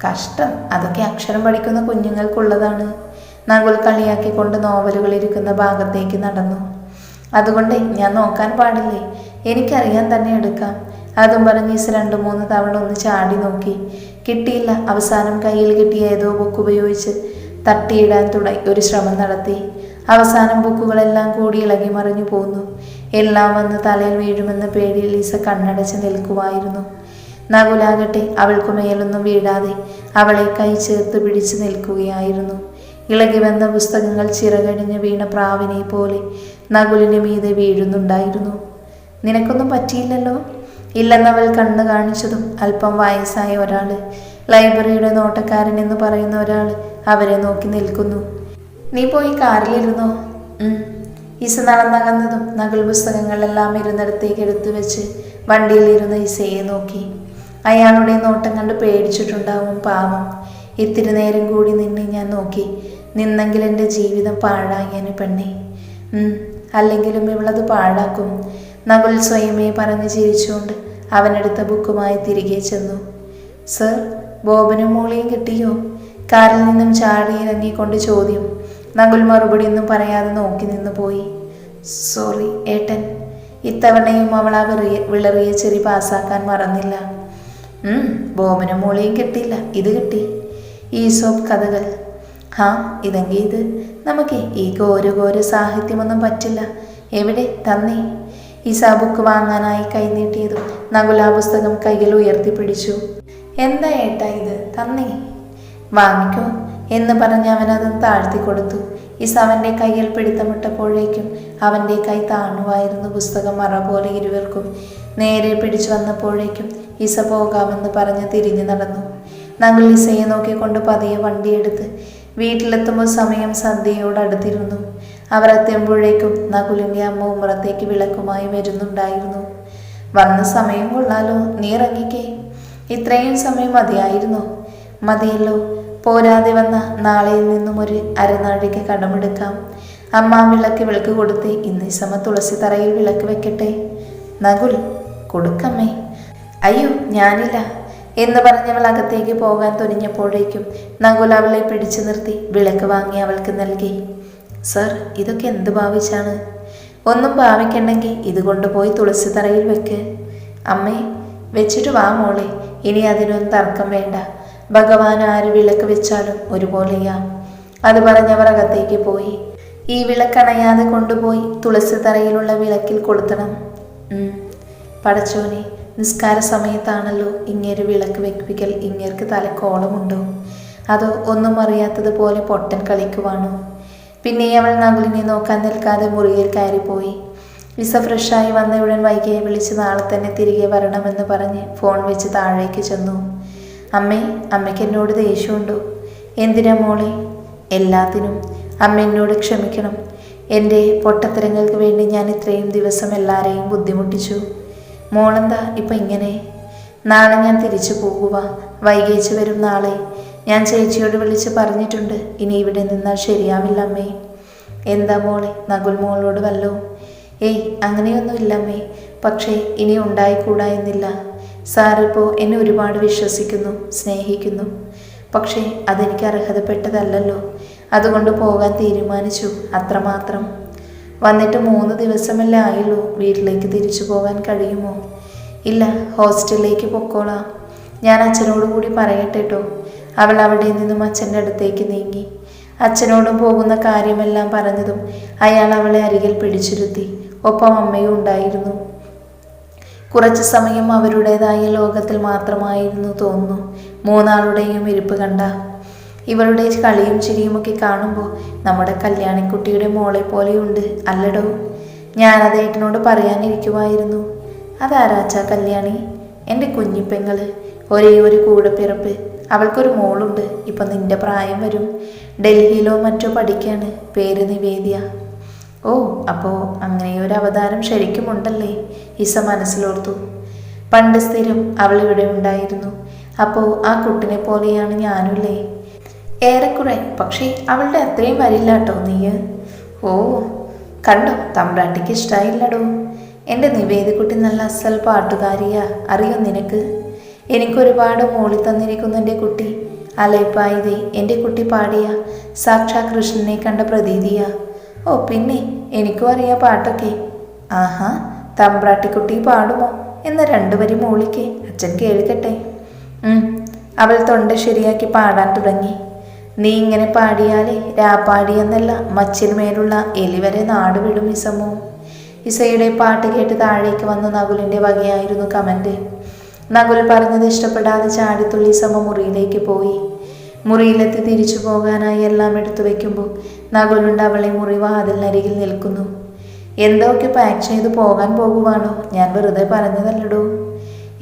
കഷ്ടം. അതൊക്കെ അക്ഷരം പഠിക്കുന്ന കുഞ്ഞുങ്ങൾക്കുള്ളതാണ്. നകുൽ കളിയാക്കിക്കൊണ്ട് നോവലുകൾ ഇരിക്കുന്ന ഭാഗത്തേക്ക് നടന്നു. അതുകൊണ്ട് ഞാൻ നോക്കാൻ പാടില്ലേ? എനിക്കറിയാൻ തന്നെ എടുക്കാം. അതും പറഞ്ഞ് ഈസ് രണ്ട് മൂന്ന് തവണ ഒന്ന് ചാടി നോക്കി. കിട്ടിയില്ല. അവസാനം കയ്യിൽ കിട്ടിയ ഏതോ ബുക്ക് ഉപയോഗിച്ച് തട്ടിയിടാൻ തുടങ്ങി. ഒരു ശ്രമം നടത്തി. അവസാനം ബുക്കുകളെല്ലാം കൂടി ഇളകി മറിഞ്ഞു പോന്നു. എല്ലാം വന്ന് തലയിൽ വീഴുമെന്ന പേടിയിൽ ഈസ കണ്ണടച്ച് നിൽക്കുമായിരുന്നു നകുലാകട്ടെ അവൾക്കു മേലൊന്നും വീടാതെ അവളെ കൈ ചേർത്ത് പിടിച്ചു നിൽക്കുകയായിരുന്നു. ഇളകി വന്ന പുസ്തകങ്ങൾ ചിറകടിഞ്ഞ് വീണ പ്രാവിനെ പോലെ നകുലിന് മീതെ വീഴുന്നുണ്ടായിരുന്നു. നിനക്കൊന്നും പറ്റിയില്ലല്ലോ? ഇല്ലെന്നവൾ കണ്ണു കാണിച്ചതും അല്പം വയസ്സായ ഒരാൾ ലൈബ്രറിയുടെ നോട്ടക്കാരൻ എന്ന് പറയുന്ന ഒരാൾ അവരെ നോക്കി നിൽക്കുന്നു. നീ പോയി കാറിലിരുന്നോ. ഇസ നടന്നകന്നതും നകൽ പുസ്തകങ്ങളെല്ലാം ഇരുന്നിടത്തേക്ക് എടുത്തു വെച്ച് വണ്ടിയിലിരുന്ന് ഇസയെ നോക്കി. അയാളുടെ നോട്ടം കണ്ട് പേടിച്ചിട്ടുണ്ടാവും പാവം. ഇത്തിരി നേരം കൂടി നിന്നെ ഞാൻ നോക്കി. നിന്നെങ്കിൽ എന്റെ ജീവിതം പാഴായേനെ പെണ്ണെ. അല്ലെങ്കിലും ഇവളത് പാഴാക്കും. നകുൽ സ്വയമേ പറഞ്ഞ് ചിരിച്ചുകൊണ്ട് അവനെടുത്ത ബുക്കുമായി തിരികെ ചെന്നു. സർ ബോബനും മോളിയും കിട്ടിയോ? കാറിൽ നിന്നും ചാടി ഇറങ്ങിക്കൊണ്ട് ചോദ്യം. നകുൽ മറുപടി ഒന്നും പറയാതെ നോക്കി നിന്ന് പോയി. സോറി ഏട്ടൻ. ഇത്തവണയും അവൾ ആ വിളറിയ ചെറി പാസ്സാക്കാൻ മറന്നില്ല. ഉം, ബോബനും മോളിയും കിട്ടിയില്ല. ഇത് കിട്ടി. ഈസോപ്പ് കഥകൾ. ഹാ ഇതെങ്കിൽ ഇത്. നമുക്ക് ഈ ഘോര ഘോര സാഹിത്യമൊന്നും പറ്റില്ല. എവിടെ? തന്നേ. ഈസ ബുക്ക് വാങ്ങാനായി കൈനീട്ടിയതും നകുല പുസ്തകം കയ്യിൽ ഉയർത്തിപ്പിടിച്ചു. എന്താ ഏട്ടാ ഇത്? തന്നേ. വാങ്ങിക്കോ. എന്ന് പറഞ്ഞ് അവൻ അതും താഴ്ത്തി കൊടുത്തു. ഇസവന്റെ കയ്യിൽ പിടുത്തമിട്ടപ്പോഴേക്കും അവന്റെ കൈ താണുവായിരുന്നു. പുസ്തകം മറ പോലെ ഇരുവർക്കും നേരെ പിടിച്ചു വന്നപ്പോഴേക്കും ഇസ പോകാമെന്ന് പറഞ്ഞ് തിരിഞ്ഞു നടന്നു. നങ്ങൾ ഇസയെ നോക്കിക്കൊണ്ട് പതിയെ വണ്ടിയെടുത്ത് വീട്ടിലെത്തുമ്പോൾ സമയം സന്ധ്യയോട് അടുത്തിരുന്നു. അവർ എത്തുമ്പോഴേക്കും നകുലിന്റെ അമ്മ ഉമ്മറത്തേക്ക് വിളക്കുമായി വരുന്നുണ്ടായിരുന്നു. വന്ന സമയം കൊള്ളാലോ. നീ ഇറങ്ങിക്കേ. ഇത്രയും സമയം മതിയായിരുന്നു? മതിയല്ലോ. പോരാതെ വന്ന നാളെയിൽ നിന്നും ഒരു അരനാഴിക കടമെടുക്കാം. അമ്മ വിളക്ക് വിളക്ക് കൊടുത്ത് ഇന്ന് സമ തുളസി തറയിൽ വിളക്ക് വെക്കട്ടെ. നകുൽ കൊടുക്കമ്മേ. അയ്യോ ഞാനില്ല. എന്ന് പറഞ്ഞവൾ അകത്തേക്ക് പോകാൻ തുനിഞ്ഞപ്പോഴേക്കും നകുല അവളെ പിടിച്ചു നിർത്തി വിളക്ക് വാങ്ങി അവൾക്ക് നൽകി. സർ ഇതൊക്കെ എന്ത് ഭാവിച്ചാണ്? ഒന്നും ഭാവിക്കണ്ടെങ്കിൽ ഇത് കൊണ്ടുപോയി തുളസി തറയിൽ വെക്ക്. അമ്മേ വെച്ചിട്ട് വാ മോളെ. ഇനി അതിനൊന്നും തർക്കം വേണ്ട. ഭഗവാൻ ആര് വിളക്ക് വെച്ചാലും ഒരുപോലെയാ അത് പറഞ്ഞവർ അകത്തേക്ക് പോയി. ഈ വിളക്കണയാതെ കൊണ്ടുപോയി തുളസി തറയിലുള്ള വിളക്കിൽ കൊളുത്തണം. പടച്ചോനെ നിസ്കാര സമയത്താണല്ലോ ഇങ്ങേര് വിളക്ക് വെപ്പിക്കൽ ഇങ്ങേർക്ക് തലക്കോളമുണ്ടോ? അതോ ഒന്നും അറിയാത്തതുപോലെ പൊട്ടൻ കളിക്കുവാണോ? പിന്നെ അവൾ നകുലിനെ നോക്കാൻ നിൽക്കാതെ മുറിയിൽ കയറിപ്പോയി. വിസ ഫ്രഷായി വന്നയുടൻ വൈകിയെ വിളിച്ച് നാളെ തന്നെ തിരികെ വരണമെന്ന് പറഞ്ഞ് ഫോൺ വെച്ച് താഴേക്ക് ചെന്നു. അമ്മേ അമ്മയ്ക്ക് എന്നോട് ദേഷ്യമുണ്ടോ? എന്തിനാ മോളെ? എല്ലാത്തിനും അമ്മ എന്നോട് ക്ഷമിക്കണം. എന്റെ പൊട്ടത്തരങ്ങൾക്ക് വേണ്ടി ഞാൻ ഇത്രയും ദിവസം എല്ലാവരെയും ബുദ്ധിമുട്ടിച്ചു. മോളെന്താ ഇപ്പം ഇങ്ങനെ? നാളെ ഞാൻ തിരിച്ചു പോകുക വൈകേച്ച് വരും നാളെ. ഞാൻ ചേച്ചിയോട് വിളിച്ച് പറഞ്ഞിട്ടുണ്ട്. ഇനി ഇവിടെ നിന്നാൽ ശരിയാവില്ല അമ്മേ. എന്താ മോളെ? നകുൽ മോളോട് വല്ലോ. ഏയ് അങ്ങനെയൊന്നുമില്ല അമ്മേ. പക്ഷേ ഇനി ഉണ്ടായിക്കൂടാ എന്നില്ല. സാറിപ്പോൾ എന്നെ ഒരുപാട് വിശ്വസിക്കുന്നു സ്നേഹിക്കുന്നു. പക്ഷേ അതെനിക്ക് അർഹതപ്പെട്ടതല്ലല്ലോ. അതുകൊണ്ട് പോകാൻ തീരുമാനിച്ചു അത്രമാത്രം. വന്നിട്ട് മൂന്ന് ദിവസമല്ലേ ആയുള്ളൂ. വീട്ടിലേക്ക് തിരിച്ചു പോകാൻ കഴിയുമോ? ഇല്ല ഹോസ്റ്റലിലേക്ക് പൊക്കോളാം. ഞാൻ അച്ഛനോട് കൂടി പറയട്ടെ കേട്ടോ അവൾ അവിടെ നിന്നും അച്ഛന്റെ അടുത്തേക്ക് നീങ്ങി. അച്ഛനോടും പോകുന്ന കാര്യമെല്ലാം പറഞ്ഞതും അയാൾ അവളെ അരികിൽ പിടിച്ചിരുത്തി. ഒപ്പം അമ്മയും ഉണ്ടായിരുന്നു. കുറച്ച് സമയം അവരുടേതായ ലോകത്തിൽ മാത്രമായിരുന്നു തോന്നുന്നു. മൂന്നാളുടെയും ഇരിപ്പ് കണ്ട ഇവളുടെ കളിയും ചിരിയുമൊക്കെ കാണുമ്പോൾ നമ്മുടെ കല്യാണിക്കുട്ടിയുടെ മോളെ പോലെയുണ്ട് അല്ലടോ? ഞാനത് ഏട്ടനോട് പറയാനിരിക്കുമായിരുന്നു അതാരാച്ചാ കല്യാണി? എന്റെ കുഞ്ഞിപ്പെങ്ങൾ. ഒരേ ഒരു കൂടപ്പിറപ്പ്. അവൾക്കൊരു മോളുണ്ട്. ഇപ്പം നിന്റെ പ്രായം വരും. ഡൽഹിയിലോ മറ്റോ പഠിക്കാണ്. പേര് നിവേദ്യ. ഓ അപ്പോൾ അങ്ങനെ ഒരു അവതാരം ശരിക്കും ഉണ്ടല്ലേ? ഇസ മനസ്സിലോർത്തു. പണ്ട് സ്ഥിരം അവൾ ഇവിടെ ഉണ്ടായിരുന്നു. അപ്പോൾ ആ കുട്ടിനെ പോലെയാണ് ഞാനുല്ലേ? ഏറെക്കുറെ. പക്ഷേ അവളുടെ അത്രയും വരില്ല കേട്ടോ നീ ഓ കണ്ടോ? തമ്പ്രാട്ടിക്ക് ഇഷ്ടമായില്ലടോ എന്റെ നിവേദിക്കുട്ടി നല്ല അസൽ പാട്ടുകാരിയാ. അറിയോ നിനക്ക്? എനിക്കൊരുപാട് മോളി തന്നിരിക്കുന്ന എന്റെ കുട്ടി. അലൈപ്പായതേ എന്റെ കുട്ടി പാടിയ. സാക്ഷാ കൃഷ്ണനെ കണ്ട പ്രതീതിയാ. ഓ പിന്നെ എനിക്കും അറിയാം പാട്ടൊക്കെ. ആഹാ തമ്പ്രാട്ടിക്കുട്ടി പാടുമോ? എന്ന രണ്ടുപേരും മൂളിക്ക്. അച്ഛൻ കേൾക്കട്ടെ. അവൾ തൊണ്ട ശരിയാക്കി പാടാൻ തുടങ്ങി. നീ ഇങ്ങനെ പാടിയാലേ രാപ്പാടിയെന്നല്ല മച്ചിന്മേലുള്ള എലി വരെ നാട് വിടും ഇസമോ ഇസയുടെ പാട്ട് കേട്ട് താഴേക്ക് വന്ന നകുലിന്റെ വകയായിരുന്നു കമന്റ്. നകുൽ പറഞ്ഞത് ഇഷ്ടപ്പെടാതെ ചാടിത്തുള്ളി സമ മുറിയിലേക്ക് പോയി. മുറിയിലെത്തി തിരിച്ചു പോകാനായി എല്ലാം എടുത്തു വെക്കുമ്പോൾ നകുലുണ്ട് അവളെ മുറി വാതിലിനരികിൽ നിൽക്കുന്നു. എന്തൊക്കെ പാക്ക് ചെയ്ത് പോകാൻ പോകുവാണോ? ഞാൻ വെറുതെ പറഞ്ഞതല്ലടോ.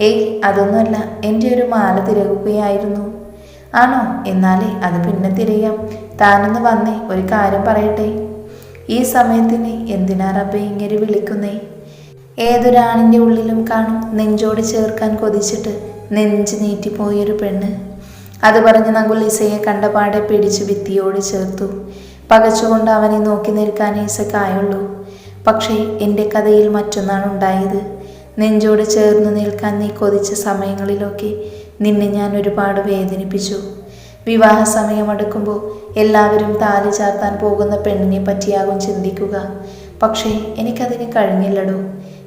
ഏയ് അതൊന്നുമല്ല. എന്റെ ഒരു മാല തിരകുകയായിരുന്നു. ആണോ? എന്നാലേ അത് പിന്നെ തിരയാം. താനൊന്ന് വന്നേ ഒരു കാര്യം പറയട്ടെ. ഈ സമയത്തിന് എന്തിനാ റബ്ബെ ഇങ്ങനെ വിളിക്കുന്നേ? ഏതൊരാണിന്റെ ഉള്ളിലും കാണും നെഞ്ചോട് ചേർക്കാൻ കൊതിച്ചിട്ട് നെഞ്ച് നീറ്റിപ്പോയൊരു പെണ്ണ്. അത് പറഞ്ഞ് നങ്കുൽ ഇസയെ കണ്ടപാടെ പിടിച്ച് ഭിത്തിയോട് ചേർത്തു. പകച്ചുകൊണ്ട് അവനെ നോക്കി നിൽക്കാൻ ഈസക്കായുള്ളൂ. പക്ഷേ എന്റെ കഥയിൽ മറ്റൊന്നാണ് ഉണ്ടായത് നെഞ്ചോട് ചേർന്ന് നിൽക്കാൻ നീ കൊതിച്ച സമയങ്ങളിലൊക്കെ നിന്നെ ഞാൻ ഒരുപാട് വേദനിപ്പിച്ചു. വിവാഹ സമയമടുക്കുമ്പോൾ എല്ലാവരും താലി ചാർത്താൻ പോകുന്ന പെണ്ണിനെ പറ്റിയാകും ചിന്തിക്കുക. പക്ഷേ എനിക്കതിന് കഴിഞ്ഞില്ലടോ.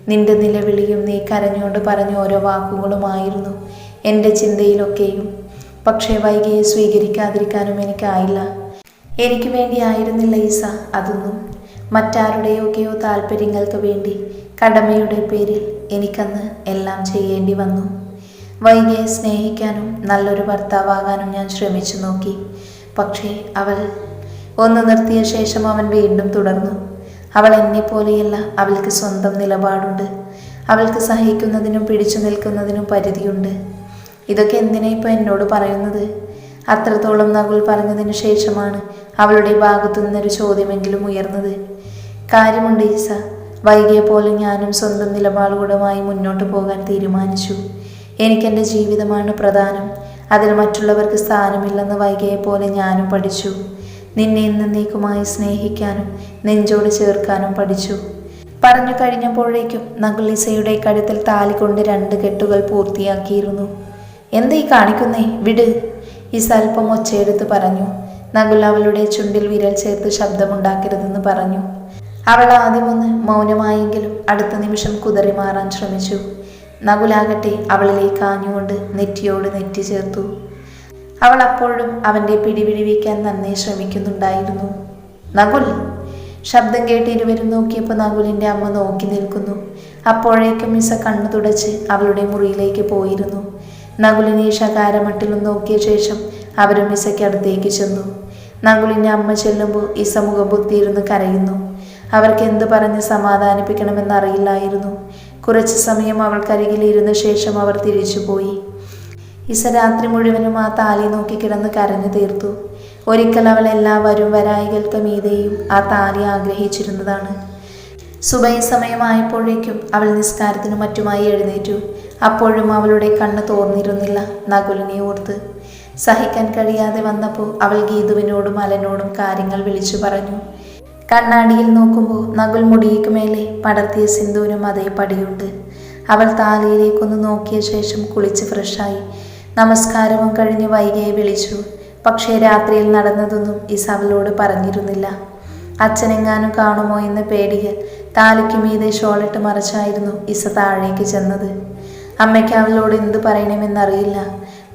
നിന്റെ നിലവിളിയും നീ കരഞ്ഞുകൊണ്ട് പറഞ്ഞ ഓരോ വാക്കുകളുമായിരുന്നു എന്റെ ചിന്തയിലൊക്കെയും. പക്ഷേ വൈകിയെ സ്വീകരിക്കാതിരിക്കാനും എനിക്കായില്ല. എനിക്ക് വേണ്ടി ആയിരുന്നില്ല ഈസ അതൊന്നും. മറ്റാരുടെയൊക്കെയോ താല്പര്യങ്ങൾക്ക് വേണ്ടി കടമയുടെ പേരിൽ എനിക്കന്ന് എല്ലാം ചെയ്യേണ്ടി വന്നു. വൈകിയെ സ്നേഹിക്കാനും നല്ലൊരു ഭർത്താവാകാനും ഞാൻ ശ്രമിച്ചു നോക്കി. പക്ഷേ അവൾ ഒന്ന് നിർത്തിയ ശേഷം അവൻ വീണ്ടും തുടർന്നു. അവൾ എന്നെ പോലെയല്ല അവൾക്ക് സ്വന്തം നിലപാടുണ്ട്. അവൾക്ക് സഹിക്കുന്നതിനും പിടിച്ചു നിൽക്കുന്നതിനും പരിധിയുണ്ട്. ഇതൊക്കെ എന്തിനാ ഇപ്പോൾ എന്നോട് പറയുന്നത്? അത്രത്തോളം നകുൽ പറഞ്ഞതിന് ശേഷമാണ് അവളുടെ ഭാഗത്തു നിന്നൊരു ചോദ്യമെങ്കിലും ഉയർന്നത്. കാര്യമുണ്ട് ഈസ. വൈകിയെ പോലെ ഞാനും സ്വന്തം നിലപാടുകളുമായി മുന്നോട്ട് പോകാൻ തീരുമാനിച്ചു. എനിക്കെന്റെ ജീവിതമാണ് പ്രധാനം. അതിൽ മറ്റുള്ളവർക്ക് സ്ഥാനമില്ലെന്ന് വൈകിയെ പോലെ ഞാനും പഠിച്ചു. നിന്നെ എന്നേക്കുമായി സ്നേഹിക്കാനും നെഞ്ചോട് ചേർക്കാനും പഠിച്ചു. പറഞ്ഞു കഴിഞ്ഞപ്പോഴേക്കും നകുലിസയുടെ കഴുത്തിൽ താലി കൊണ്ട് രണ്ട് കെട്ടുകൾ പൂർത്തിയാക്കിയിരുന്നു. എന്താ ഈ കാണിക്കുന്നേ? വിട് ഈ സൽപ്പം ഒച്ചയെടുത്ത് പറഞ്ഞു. നകുൽ അവളുടെ ചുണ്ടിൽ വിരൽ ചേർത്ത് ശബ്ദമുണ്ടാക്കരുതെന്ന് പറഞ്ഞു. അവൾ ആദ്യമൊന്ന് മൗനമായെങ്കിലും അടുത്ത നിമിഷം കുതറി മാറാൻ ശ്രമിച്ചു. നകുലാകട്ടെ അവളിലേക്ക് ആഞ്ഞുകൊണ്ട് നെറ്റിയോട് നെറ്റി ചേർത്തു. അവൾ അപ്പോഴും അവന്റെ പിടിപിടിവിക്കാൻ നന്നെ ശ്രമിക്കുന്നുണ്ടായിരുന്നു. നകുൽ ശബ്ദം കേട്ട് ഇരുവരും നോക്കിയപ്പോൾ നകുലിന്റെ അമ്മ നോക്കി നിൽക്കുന്നു. അപ്പോഴേക്കും മിസ കണ്ണു തുടച്ച് അവളുടെ മുറിയിലേക്ക് പോയിരുന്നു. നകുലിനെ ശകാരമട്ടിലും നോക്കിയ ശേഷം അവരും മിസയ്ക്ക് അടുത്തേക്ക് ചെന്നു. നകുലിന്റെ അമ്മ ചെല്ലുമ്പോൾ ഇസ മുഖം പൊത്തിയിരുന്ന് കരയുന്നു. അവർക്ക് എന്ത് പറഞ്ഞ് സമാധാനിപ്പിക്കണമെന്നറിയില്ലായിരുന്നു കുറച്ചു സമയം അവൾക്കരികിൽ ഇരുന്ന ശേഷം അവർ തിരിച്ചുപോയി. ഇസ രാത്രി മുഴുവനും ആ താലി നോക്കി കിടന്ന് കരഞ്ഞു തീർത്തു. ഒരിക്കൽ അവൾ എല്ലാവരും വരായികൾക്ക് മീതെയും ആ താലി ആഗ്രഹിച്ചിരുന്നതാണ്. സുബൈ സമയമായപ്പോഴേക്കും അവൾ നിസ്കാരത്തിനു മറ്റുമായി എഴുന്നേറ്റു. അപ്പോഴും അവളുടെ കണ്ണ് തോർന്നിരുന്നില്ല നകുലിനെ ഓർത്ത്. സഹിക്കാൻ കഴിയാതെ വന്നപ്പോൾ അവൾ ഗീതുവിനോടും അലനോടും കാര്യങ്ങൾ വിളിച്ചു പറഞ്ഞു. കണ്ണാടിയിൽ നോക്കുമ്പോൾ നകുൽ മുടിയ്ക്ക് മേലെ പടർത്തിയ സിന്ദൂരം അതേ പടിയുണ്ട്. അവൾ താലിയിലേക്കൊന്ന് നോക്കിയ ശേഷം കുളിച്ച് ഫ്രഷായി. നമസ്കാരവും കഴിഞ്ഞ് വൈകിയെ വിളിച്ചു. പക്ഷേ രാത്രിയിൽ നടന്നതൊന്നും ഇസ അവളോട് പറഞ്ഞിരുന്നില്ല. അച്ഛനെങ്ങാനും കാണുമോ എന്ന് പേടിയിൽ താലിക്ക് മീതെ ഷോളിട്ട് മറച്ചായിരുന്നു ഇസ താഴേക്ക് ചെന്നത്. അമ്മയ്ക്ക് അവളോട് എന്ത് പറയണമെന്നറിയില്ല.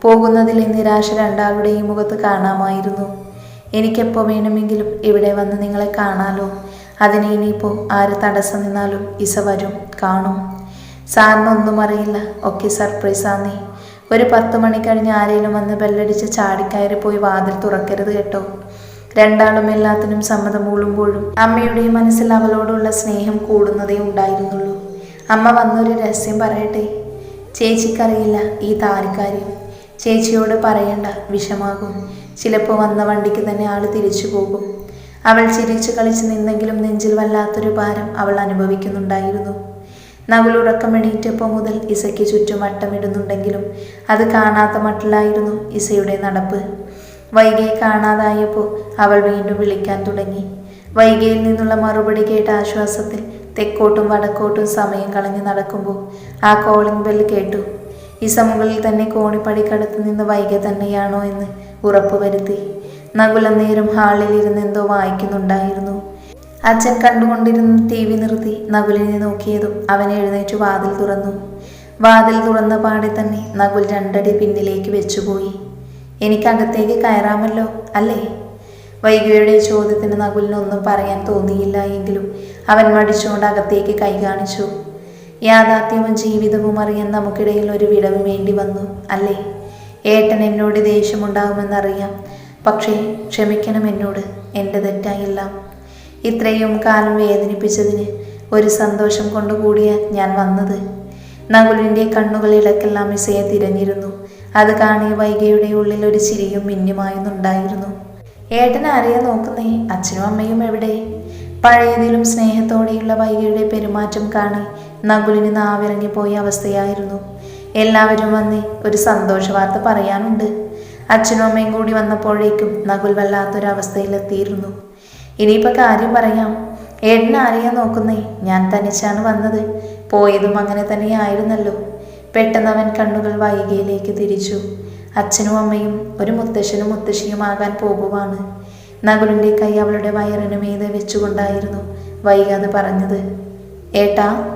പോകുന്നതിലെ നിരാശ രണ്ടാളുടെയും മുഖത്ത് കാണാമായിരുന്നു. എനിക്കെപ്പോൾ വേണമെങ്കിലും ഇവിടെ വന്ന് നിങ്ങളെ കാണാലോ. അതിന് ഇനിയിപ്പോൾ ആര് തടസ്സം നിന്നാലും ഇസ വരും കാണും. സാറിനൊന്നും അറിയില്ല. ഒക്കെ സർപ്രൈസാന്നേ ഒരു പത്ത് മണി കഴിഞ്ഞ് ആരെങ്കിലും വന്ന് ബെല്ലടിച്ച് ചാടിക്കയറി പോയി വാതിൽ തുറക്കരുത് കേട്ടോ. രണ്ടാളും എല്ലാത്തിനും സമ്മതം മൂളുമ്പോഴും അമ്മയുടെ മനസ്സിൽ അവളോടുള്ള സ്നേഹം കൂടുന്നതേ ഉണ്ടായിരുന്നുള്ളൂ. അമ്മ വന്നൊരു രഹസ്യം പറയട്ടെ. ചേച്ചിക്കറിയില്ല ഈ താലിക്കാര്യം ചേച്ചിയോട് പറയണ്ട വിഷമാകും. ചിലപ്പോൾ വന്ന വണ്ടിക്ക് തന്നെ ആൾ തിരിച്ചു പോകും. അവൾ ചിരിച്ചു കളിച്ച് നിന്നെങ്കിലും നെഞ്ചിൽ വല്ലാത്തൊരു ഭാരം അവൾ അനുഭവിക്കുന്നുണ്ടായിരുന്നു. നകുലുറക്കം എണീറ്റപ്പോൾ മുതൽ ഇസയ്ക്ക് ചുറ്റും വട്ടമിടുന്നുണ്ടെങ്കിലും അത് കാണാത്ത മട്ടിലായിരുന്നു ഇസയുടെ നടപ്പ്. വൈകിയെ കാണാതായപ്പോൾ അവൾ വീണ്ടും വിളിക്കാൻ തുടങ്ങി. വൈകിയിൽ നിന്നുള്ള മറുപടി കേട്ട ആശ്വാസത്തിൽ തെക്കോട്ടും വടക്കോട്ടും സമയം കളഞ്ഞ് നടക്കുമ്പോൾ ആ കോളിംഗ് ബെൽ കേട്ടു. ഈ മുകളിൽ തന്നെ കോണിപ്പടിക്കടുത്ത് നിന്ന് വൈക തന്നെയാണോ എന്ന് ഉറപ്പുവരുത്തി. നകുല നേരം ഹാളിൽ ഇരുന്ന് എന്തോ വായിക്കുന്നുണ്ടായിരുന്നു. അച്ഛൻ കണ്ടുകൊണ്ടിരുന്ന ടി വി നിർത്തി നകുലിനെ നോക്കിയതും അവൻ എഴുന്നേറ്റ് വാതിൽ തുറന്നു. വാതിൽ തുറന്ന പാടെ തന്നെ നകുൽ രണ്ടടി പിന്നിലേക്ക് വെച്ചുപോയി. എനിക്കകത്തേക്ക് കയറാമല്ലോ അല്ലേ? വൈകിയുടെ ചോദ്യത്തിന് നകുലിനൊന്നും പറയാൻ തോന്നിയില്ല എങ്കിലും അവൻ മടിച്ചുകൊണ്ട് അകത്തേക്ക് കൈ കാണിച്ചു. യാഥാർത്ഥ്യവും ജീവിതവും അറിയാൻ നമുക്കിടയിൽ ഒരു വിടവ് വേണ്ടി വന്നു അല്ലേ? ഏട്ടൻ എന്നോട് ദേഷ്യമുണ്ടാകുമെന്നറിയാം. പക്ഷേ ക്ഷമിക്കണം എന്നോട് എന്റെ തെറ്റായില്ല. ഇത്രയും കാലം വേദനിപ്പിച്ചതിന് ഒരു സന്തോഷം കൊണ്ടുകൂടിയ ഞാൻ വന്നത്. നകുലിന്റെ കണ്ണുകൾ ഇടക്കെല്ലാം ഇസയെ തിരഞ്ഞിരുന്നു. അത് കാണി വൈകയുടെ ഉള്ളിൽ ഒരു ചിരിയും മിന്നുമായുന്നുണ്ടായിരുന്നു. ഏട്ടൻ ആരെയാ നോക്കുന്നേ? അച്ഛനും അമ്മയും എവിടെ? പഴയതിലും സ്നേഹത്തോടെയുള്ള വൈകയുടെ പെരുമാറ്റം കാണി നകുലിന് നാവിറങ്ങിപ്പോയ അവസ്ഥയായിരുന്നു. എല്ലാവരും വന്ന് ഒരു സന്തോഷ വാർത്ത പറയാനുണ്ട്. അച്ഛനും അമ്മയും കൂടി വന്നപ്പോഴേക്കും നകുൽ വല്ലാത്തൊരവസ്ഥയിലെത്തിയിരുന്നു. ഇനിയിപ്പോൾ കാര്യം പറയാം. ഏട്ടൻ ആരെയാ നോക്കുന്നേ? ഞാൻ തനിച്ചാണ് വന്നത്. പോയതും അങ്ങനെ തന്നെയായിരുന്നല്ലോ. പെട്ടെന്ന് അവൻ കണ്ണുകൾ വൈകിയിലേക്ക് തിരിച്ചു. അച്ഛനും അമ്മയും ഒരു മുത്തശ്ശനും മുത്തശ്ശിയുമാകാൻ പോകുവാണ്. നകുലിന്റെ കൈ അവളുടെ വയറിന് മീതെ വെച്ചുകൊണ്ടായിരുന്നു വൈകാതെ പറഞ്ഞത്. ഏട്ടാ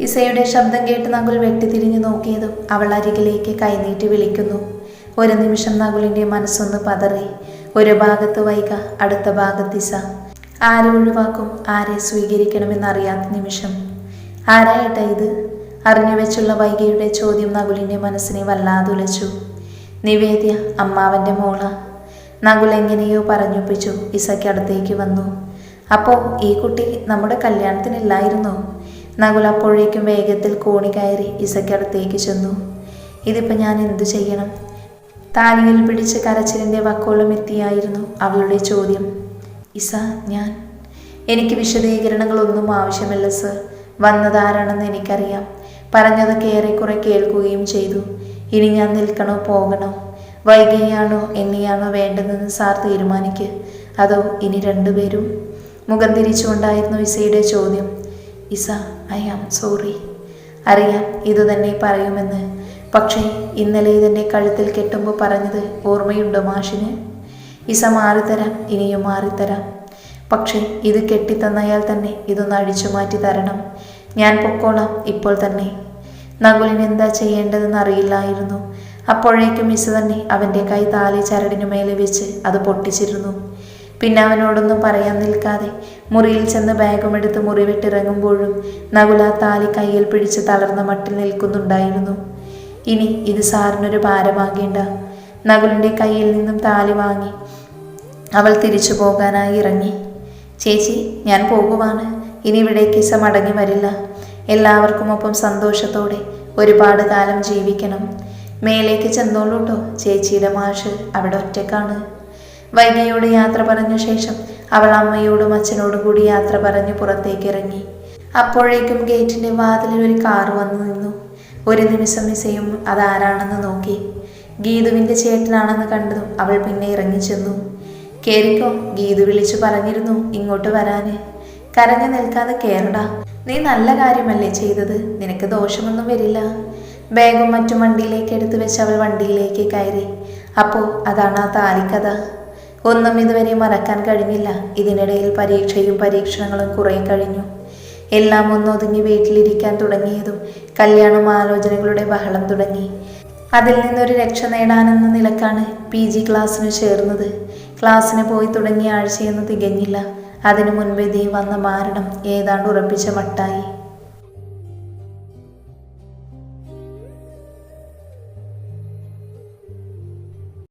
ഇസയുടെ ശബ്ദം കേട്ട് നകുൽ വെട്ടിത്തിരിഞ്ഞു നോക്കിയതും അവൾ അരികിലേക്ക് കൈനീട്ടി വിളിക്കുന്നു. ഒരു നിമിഷം നകുലിന്റെ മനസ്സൊന്ന് പതറി. ഒരു ഭാഗത്ത് വൈക അടുത്ത ഭാഗത്ത് ഇസ ആരെ ഒഴിവാക്കും ആരെ സ്വീകരിക്കണമെന്നറിയാത്ത നിമിഷം. ആരായിട്ടാ ഇത്? അറിഞ്ഞു വെച്ചുള്ള വൈകയുടെ ചോദ്യം നകുലിന്റെ മനസ്സിനെ വല്ലാതുലച്ചു നിവേദ്യ അമ്മാവന്റെ മോള. നകുൽ എങ്ങനെയോ പറഞ്ഞൊപ്പിച്ചു ഇസയ്ക്ക് അടുത്തേക്ക് വന്നു. അപ്പോൾ ഈ കുട്ടി നമ്മുടെ കല്യാണത്തിനില്ലായിരുന്നോ? നകുൽ അപ്പോഴേക്കും വേഗത്തിൽ കോണി കയറി ഇസയ്ക്കടുത്തേക്ക് ചെന്നു. ഇതിപ്പോൾ ഞാൻ എന്തു ചെയ്യണം? താലിയിൽ പിടിച്ച് കരച്ചിലിന്റെ വക്കോളം എത്തിയായിരുന്നു അവളുടെ ചോദ്യം. ഇസ ഞാൻ. എനിക്ക് വിശദീകരണങ്ങളൊന്നും ആവശ്യമില്ല സർ. വന്നതാരാണെന്ന് എനിക്കറിയാം. പറഞ്ഞതൊക്കെ ഏറെക്കുറെ കേൾക്കുകയും ചെയ്തു. ഇനി ഞാൻ നിൽക്കണോ പോകണോ? വൈകിയാണോ എന്നെയാണോ വേണ്ടതെന്ന് സാർ തീരുമാനിക്ക്. അതോ ഇനി രണ്ടുപേരും? മുഖം തിരിച്ചുകൊണ്ടായിരുന്നു ഇസയുടെ ചോദ്യം. Isa I am sorry. അറിയാം ഇതുതന്നെ പറയുമെന്ന്. പക്ഷേ ഇന്നലെ ഇതെന്നെ കഴുത്തിൽ കെട്ടുമ്പോൾ പറഞ്ഞത് ഓർമ്മയുണ്ടോ മാഷിന്? ഇസ മാറിത്തരാം ഇനിയും മാറിത്തരാം. പക്ഷേ ഇത് കെട്ടിത്തന്നയാൽ തന്നെ ഇതൊന്ന് അഴിച്ചു മാറ്റി തരണം. ഞാൻ പൊക്കോണം ഇപ്പോൾ തന്നെ. നകുലിന് എന്താ ചെയ്യേണ്ടതെന്ന് അറിയില്ലായിരുന്നു. അപ്പോഴേക്കും മിസ് തന്നെ അവന്റെ കൈ താലി ചരടിനു മേലെ വെച്ച് അത് പൊട്ടിച്ചിരുന്നു. പിന്നെ അവനോടൊന്നും പറയാൻ നിൽക്കാതെ മുറിയിൽ ചെന്ന് ബാഗും എടുത്ത് മുറിവിട്ടിറങ്ങുമ്പോഴും നകുല താലി കയ്യിൽ പിടിച്ച് തളർന്ന മട്ടിൽ നിൽക്കുന്നുണ്ടായിരുന്നു. ഇനി ഇത് സാറിനൊരു ഭാരമാകേണ്ട. നകുലിന്റെ കയ്യിൽ നിന്നും താലി വാങ്ങി അവൾ തിരിച്ചു പോകാനായി ഇറങ്ങി. ചേച്ചി ഞാൻ പോകുവാണ്. ഇനി ഇവിടേക്ക് സ മടങ്ങി വരില്ല. എല്ലാവർക്കും ഒപ്പം സന്തോഷത്തോടെ ഒരുപാട് കാലം ജീവിക്കണം. മേലേക്ക് ചെന്നോളൂട്ടോ ചേച്ചിയുടെ മാഷ്. അവിടെ ഒറ്റക്കാണ്. വൈകിയോട് യാത്ര പറഞ്ഞ ശേഷം അവൾ അമ്മയോടും അച്ഛനോടും കൂടി യാത്ര പറഞ്ഞ് പുറത്തേക്ക് ഇറങ്ങി അപ്പോഴേക്കും ഗേറ്റിന്റെ വാതിലിൽ ഒരു കാർ വന്നു നിന്നു. ഒരു നിമിഷം മിസയും അതാരാണെന്ന് നോക്കി. ഗീതുവിന്റെ ചേട്ടനാണെന്ന് കണ്ടതും അവൾ പിന്നെ ഇറങ്ങി ചെന്നു. കേറിക്കോ ഗീതു വിളിച്ചു പറഞ്ഞിരുന്നു ഇങ്ങോട്ട് വരാന്. കരഞ്ഞു നിൽക്കാതെ കേറടാ. നീ നല്ല കാര്യമല്ലേ ചെയ്തത്? നിനക്ക് ദോഷമൊന്നും വരില്ല. ബാഗും മറ്റും വണ്ടിയിലേക്ക് എടുത്തു വെച്ച് അവൾ വണ്ടിയിലേക്ക് കയറി. അപ്പോൾ അതാണ് ആ താലിക്കഥ. ഒന്നും ഇതുവരെ മറക്കാൻ കഴിഞ്ഞില്ല. ഇതിനിടയിൽ പരീക്ഷയും പരീക്ഷണങ്ങളും കുറേ കഴിഞ്ഞു. എല്ലാം ഒന്നൊതുങ്ങി വീട്ടിലിരിക്കാൻ തുടങ്ങിയതും കല്യാണം ആലോചനകളുടെ ബഹളം തുടങ്ങി. അതിൽ നിന്നൊരു രക്ഷ നേടാനെന്ന നിലക്കാണ് പി ജി ക്ലാസ്സിന് ചേർന്നത്. ക്ലാസ്സിന് പോയി തുടങ്ങിയ ആഴ്ചയൊന്നും തികഞ്ഞില്ല. അതിനു മുൻപേ വന്ന മാരണം ഏതാണ്ട് ഉറപ്പിച്ച മട്ടായി.